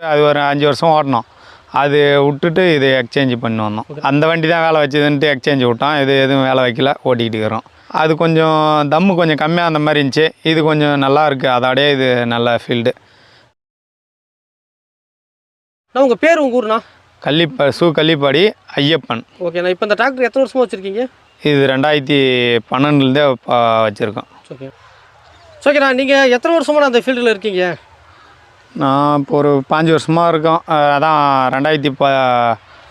அது ஒரு அஞ்சு வருஷம் ஓட்டணும் அது விட்டுட்டு இது எக்ஸ்சேஞ்ச் பண்ணி வந்தோம். அந்த வண்டி தான் வேலை வச்சதுன்ட்டு எக்ஸ்சேஞ்ச் விட்டோம். இது எதுவும் வேலை வைக்கல. ஓட்டிக்கிட்டு இருக்கிறோம். அது கொஞ்சம் தம்மு கொஞ்சம் கம்மியாக அந்த மாதிரி இருந்துச்சு. இது கொஞ்சம் நல்லா இருக்குது அதோடய இது நல்ல ஃபீல்டு நான் உங்கள் பேர் உங்கள் ஊர்ண்ணா? கள்ளிப்ப சு கள்ளிப்பாடி ஐயப்பன். ஓகேண்ணா இப்போ இந்த டிராக்டர் எத்தனை வருஷமாக வச்சுருக்கீங்க? இது ரெண்டாயிரத்தி பன்னெண்டுலேருந்தே வச்சுருக்கோம். ஓகே. ஓகேண்ணா நீங்கள் எத்தனை வருஷமாக அந்த ஃபீல்டில் இருக்கீங்க? நான் இப்போ ஒரு பாஞ்சு வருஷமாக இருக்கோம். அதான் ரெண்டாயிரத்தி ப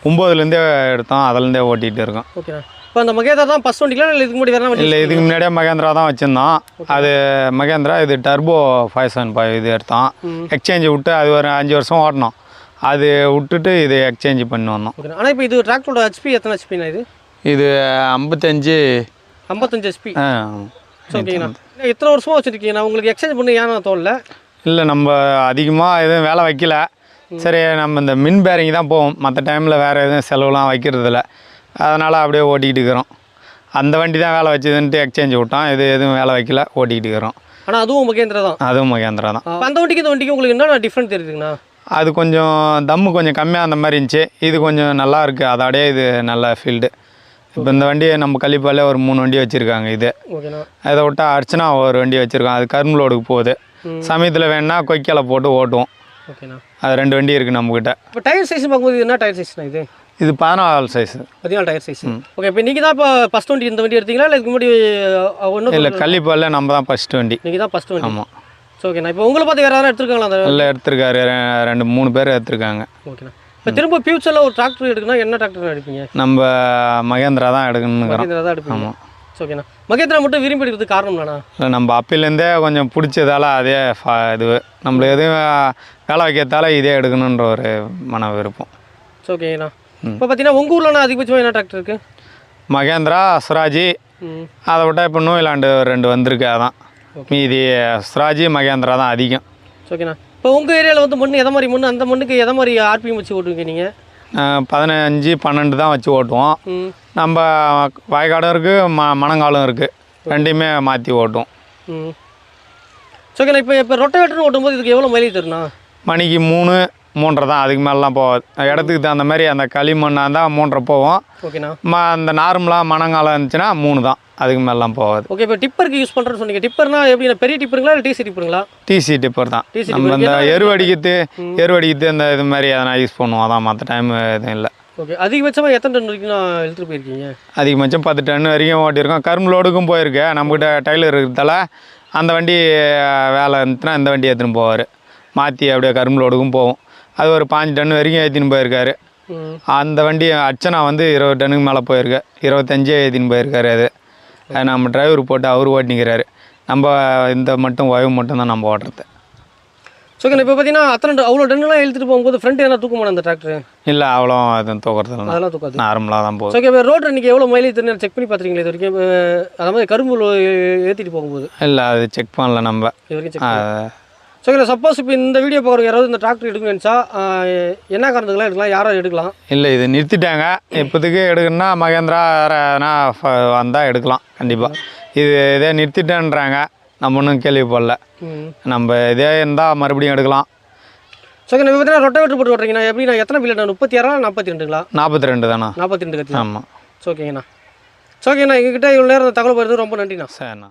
ஒம்போதுலேருந்தே எடுத்தோம். அதுலேருந்தே ஓட்டிகிட்டு இருக்கோம். இப்போ அந்த மகேதா தான் ஃபஸ்ட் வண்டிக்கலாம் இல்லை இதுக்கு முன்னாடி வேறு இல்லை இதுக்கு முன்னாடியே மகேந்திரா தான் வச்சுருந்தோம் அது மகேந்திரா இது டர்போ ஃபைவ் செவன் ஃபைவ் இது எடுத்தோம். எக்ஸ்சேஞ்ச் விட்டு அது ஒரு அஞ்சு வருஷம் ஓட்டணும் அது விட்டுட்டு இது எக்ஸ்சேஞ்ச் பண்ணி வந்தோம். ஆனால் இப்போ இது டிராக்டரோட ஹெச்பி எத்தனை ஹெச்பிண்ணா இது? இது ஐம்பத்தஞ்சு. ஐம்பத்தஞ்சு ஹெச்பி ஆ, ஓகேங்கண்ணா எத்தனை வருஷமாக வச்சுருக்கீங்கண்ணா உங்களுக்கு எக்ஸ்சேஞ்ச் பண்ணி ஏன்னா தோணல? இல்லை நம்ம அதிகமாக எதுவும் வேலை வைக்கல. சரி நம்ம இந்த மின் பேரிங் தான் போவோம். மற்ற டைமில் வேறு எதுவும் செலவுலாம் வைக்கிறதில்ல அதனால் அப்படியே ஓட்டிக்கிட்டு இருக்கிறோம். அந்த வண்டி தான் வேலை வச்சதுன்ட்டு எக்ஸ்சேஞ்ச் விட்டோம். இது எதுவும் வேலை வைக்கல ஓட்டிக்கிட்டு இருக்கிறோம். ஆனால் அதுவும் மகேந்திரா தான். அதுவும் மகேந்திரா தான். அந்த வண்டிக்கு இந்த வண்டிக்கு உங்களுக்கு என்னென்ன டிஃப்ரெண்ட் தெரியுதுங்கண்ணா? அது கொஞ்சம் தம்மு கொஞ்சம் கம்மியாக அந்த மாதிரி இருந்துச்சு. இது கொஞ்சம் நல்லா இருக்குது அதோடய இது நல்ல ஃபீல்டு இப்போ இந்த வண்டியை நம்ம கள்ளிப்பாலே ஒரு மூணு வண்டி வச்சுருக்காங்க இது. அதை விட்டா அர்ச்சனா ஒரு வண்டி வச்சுருக்கோம் அது கரும்புலோடுக்கு போகுது. சமயத்தில் வேணால் கொய்க்கால போட்டு ஓட்டுவோம். அது ரெண்டு வண்டி இருக்குது நம்மக்கிட்ட இப்போ டயர் சைஸ் பார்க்கும்போது என்ன டயர் சைஸ்ண்ணா இது? இது பதினாலு சைஸு பதினாலு டயர் சைஸ். ஓகே இப்போ நீங்கள் தான் இப்போ ஃபஸ்ட் வண்டி இந்த வண்டி எடுத்தீங்களா? இல்லை இதுக்கு முன்னாடி ஒன்றும் இல்லை கள்ளிப்பாலில் நம்ம தான் ஃபஸ்ட்டு வண்டி. நீங்கள் தான் ஃபஸ்ட் வண்டி ஆமாம் ஓகேண்ணா. இப்போ உங்களை பார்த்து வேறு யாரும் எடுத்துருக்காங்களா எல்லாம் எடுத்திருக்காரு. ரெண்டு மூணு பேர் எடுத்திருக்காங்க. ஓகேண்ணா. இப்போ திரும்ப ஃபியூச்சரில் ஒரு டிராக்டர் எடுக்கணும் என்ன டிராக்டர் எடுப்பீங்க? நம்ம மகேந்திரா தான் எடுக்கணுங்கிறோம் மகேந்திரா தான் எடுப்பீங்க. ஆமாம் ஓகேண்ணா மகேந்திரா மட்டும் விரும்பி எடுக்கிறதுக்கு காரணம்ண்ணா இல்லை நம்ம அப்பிலேருந்தே கொஞ்சம் பிடிச்சதால அதே இது. நம்மள எதுவும் வேலை வைக்கிறதால இதே எடுக்கணுன்ற ஒரு மன விருப்பம் ஓகேண்ணா இப்போ பார்த்தீங்கன்னா உங்கள் ஊரில் அதிகபட்சமாக என்ன டிராக்டர் இருக்குது மகேந்திரா சுராஜி. அதை விட்டால் இப்போ நோயிலாண்டு ரெண்டு வந்திருக்கு அதான். மீதி சுராஜி மகேந்திரா தான் அதிகம். ஓகேண்ணா இப்போ உங்கள் ஏரியாவில் வந்து மண் எதை மாதிரி மண் அந்த மண்ணுக்கு எதை மாதிரி ஆர்பிஎம் வச்சு ஓட்டுவீங்க நீங்கள் பதினஞ்சு பன்னெண்டு தான் வச்சு ஓட்டுவோம். நம்ம வயக்காடும் இருக்குது ம மணங்காலும் இருக்குது ரெண்டையுமே மாற்றி ஓட்டுவோம். ம். ஓகேண்ணா இப்போ இப்போ ரொட்டவேட்டர்னு ஓட்டும்போது இதுக்கு எவ்வளோ மைலேஜ் தருண்ணா? மணிக்கு மூணு மூன்றரை தான் அதுக்கு மேலாம் போகாது. இடத்துக்கு தகுந்த மாதிரி அந்த களிமண்ணாக இருந்தால் மூன்றரை போவோம் ஓகேண்ணா. ம அந்த நார்மலாக மணங்காலம் இருந்துச்சுன்னா மூணு தான் அதுக்கு மேலாம் போகாது. ஓகே இப்போ டிப்பருக்கு யூஸ் பண்ணுறேன்னு சொன்னீங்க. டிப்பர்னா எப்படிண்ணா? பெரிய டிப்பருங்களா இல்லை டிசி டிப்பருங்களா? டிசி டிப்பர் தான். நம்ம. இந்த எருவடிக்கிறது எருவடிக்கிறது இந்த இது மாதிரி எதனா யூஸ் பண்ணுவோம். அதான் மற்ற டைம் எதுவும் இல்லை. ஓகே அதிகபட்சமாக எத்தனை டன் வரைக்கும் நான் எடுத்துகிட்டு போயிருக்கீங்க? அதிகபட்சம் பத்து டன் வரைக்கும் ஓட்டியிருக்கோம் கரும்பு லோடுக்கும் போயிருக்கேன் நம்மக்கிட்ட டைலர் இருக்கிறதால அந்த வண்டி வேலை இருந்துச்சுன்னா இந்த வண்டி எடுத்துன்னு போவார். மாற்றி அப்படியே கரும்பு லோடுக்கும் போவோம். அது ஒரு பாஞ்சு டன் வரைக்கும் ஏற்றின்னு போயிருக்காரு. அந்த வண்டி அர்ச்சனா வந்து இருபது டன்னுக்கு மேலே போயிருக்கு. இருபத்தஞ்சே ஏற்றின்னு போயிருக்காரு அது. அது நம்ம டிரைவர் போட்டு அவர் ஓட்டிக்கிறாரு. நம்ம இந்த மட்டும் ஒய்வு மட்டும் தான் நம்ம ஓட்டுறது. ஸோ ஓகே இப்போ பார்த்தீங்கன்னா அத்தனை அவ்வளோ டன்னுலாம் எடுத்துகிட்டு போகும்போது ஃப்ரண்ட் என்ன தூக்க மாட்டேன் அந்த டிராக்டர் இல்லை அவ்வளோ எதுவும் தூக்கறதில்ல. அதெல்லாம் தூக்காது. நார்மலாக தான் ஸோ போகுது ஓகே இப்போ ரோட் அன்றைக்கி எவ்வளோ மைலேஜ் தருன்னு செக் பண்ணி பார்த்துருக்கீங்களா இது வரைக்கும்? இப்போ அதாவது கரும்பு ஏற்றிட்டு போகும்போது. இல்லை அது செக் பண்ணல நம்ம. இது வரைக்கும் ஸோ ஓகே சப்போஸ் இப்போ இந்த வீடியோ பார்க்குறவங்க யாராவது இந்த டிராக்டர் எடுக்கணும்னு நினச்சா என்ன காரணத்துக்குலாம் எடுக்கலாம்? யாரும் எடுக்கலாம்? இல்லை இது நிறுத்திட்டாங்க. இப்போதைக்கு எடுக்கணும்னா மகேந்திரா வேறுனா வந்தால் எடுக்கலாம் கண்டிப்பாக இது இதே நிறுத்திட்டேன்றாங்க. நம்ம ஒன்றும் கேள்விப்படல. நம்ம இதே இருந்தால் மறுபடியும் எடுக்கலாம். ஸோ இப்போ பார்த்தீங்கன்னா ரொட்டவேட்டர் போட்டு ஓட்டுறீங்கண்ணா. எப்படி நான் எத்தனை பில்ல முப்பத்தி ஆறா நாற்பத்தி ரெண்டுங்களா? நாற்பத்தி ரெண்டு தானா நாற்பத்தி ரெண்டு ஆமாம் ஓகேங்கண்ணா ஸோ ஓகேண்ணா எங்ககிட்ட இவ்வளோ நேரம் தகவல் போகிறது ரொம்ப நன்றிண்ணா. சரிண்ணா.